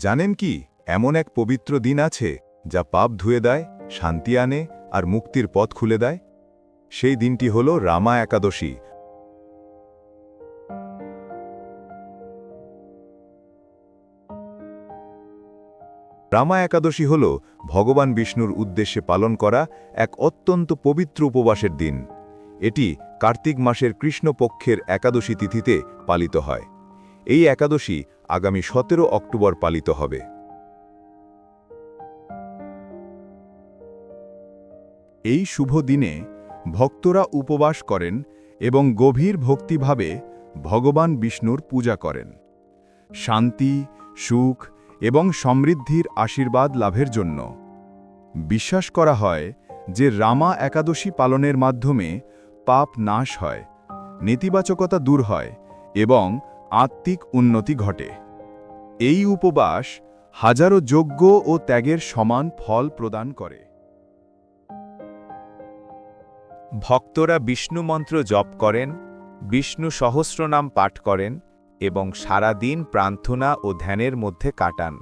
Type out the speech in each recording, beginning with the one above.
জানেন কি, এমন এক পবিত্র দিন আছে, যা পাপ ধুয়ে দেয়, শান্তি আনে, আর মুক্তির পথ খুলে দেয়। সেই দিনটি হল রামা একাদশী। রামা একাদশী হল ভগবান বিষ্ণুর উদ্দেশ্যে পালন করা এক অত্যন্ত পবিত্র উপবাসের দিন। এটি কার্তিক মাসের কৃষ্ণপক্ষের একাদশী তিথিতে পালিত হয়। এই একাদশী আগামী সতেরো অক্টোবর পালিত হবে। এই শুভ দিনে ভক্তরা উপবাস করেন এবং গভীর ভক্তিভাবে ভগবান বিষ্ণুর পূজা করেন। শান্তি, সুখ এবং সমৃদ্ধির আশীর্বাদ লাভের জন্য বিশ্বাস করা হয় যে রামা একাদশী পালনের মাধ্যমে পাপ নাশ হয়, নেতিবাচকতা দূর হয় এবং আত্মিক উন্নতি ঘটে। এই উপবাস হাজারো যজ্ঞ ও ত্যাগের সমান ফল প্রদান করে। ভক্তরা বিষ্ণু মন্ত্র জপ করেন, বিষ্ণু সহস্রনাম পাঠ করেন এবং সারা দিন প্রার্থনা ও ধ্যানের মধ্যে কাটান।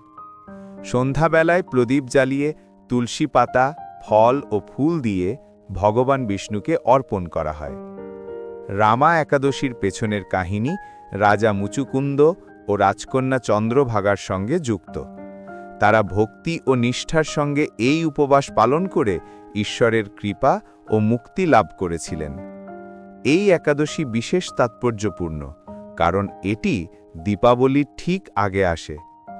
সন্ধ্যাবেলায় প্রদীপ জ্বালিয়ে তুলসী পাতা, ফল ও ফুল দিয়ে ভগবান বিষ্ণুকে অর্পণ করা হয়। রামা একাদশীর পেছনের কাহিনী রাজা মুচুকুন্দ ও রাজকন্যা চন্দ্রভাগার সঙ্গে যুক্ত। তারা ভক্তি ও নিষ্ঠার সঙ্গে এই উপবাস পালন করে ঈশ্বরের কৃপা ও মুক্তি লাভ করেছিলেন। এই একাদশী বিশেষ তাৎপর্যপূর্ণ, কারণ এটি দীপাবলির ঠিক আগে আসে,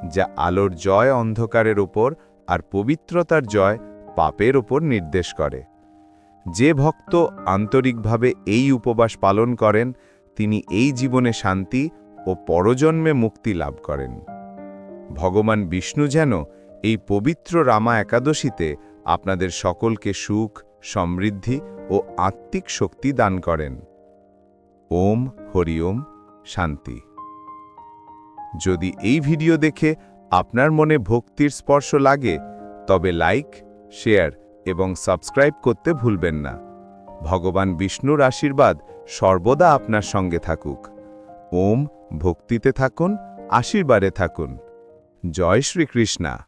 যা আলোর জয় অন্ধকারের ওপর আর পবিত্রতার জয় পাপের ওপর নির্দেশ করে। যে ভক্ত আন্তরিকভাবে এই উপবাস পালন করেন, তিনি এই জীবনে শান্তি ও পরজন্মে মুক্তি লাভ করেন। ভগবান বিষ্ণু যেন এই পবিত্র রামা একাদশীতে আপনাদের সকলকে সুখ, সমৃদ্ধি ও আত্মিক শক্তি দান করেন। ওম হরি ওম, শান্তি। যদি এই ভিডিও দেখে আপনার মনে ভক্তির স্পর্শ লাগে, তবে লাইক, শেয়ার এবং সাবস্ক্রাইব করতে ভুলবেন না। ভগবান বিষ্ণুর আশীর্বাদ সর্বদা আপনার সঙ্গে থাকুক। ওম, ভক্তিতে থাকুন, আশীর্বাদে থাকুন। জয় শ্রীকৃষ্ণা।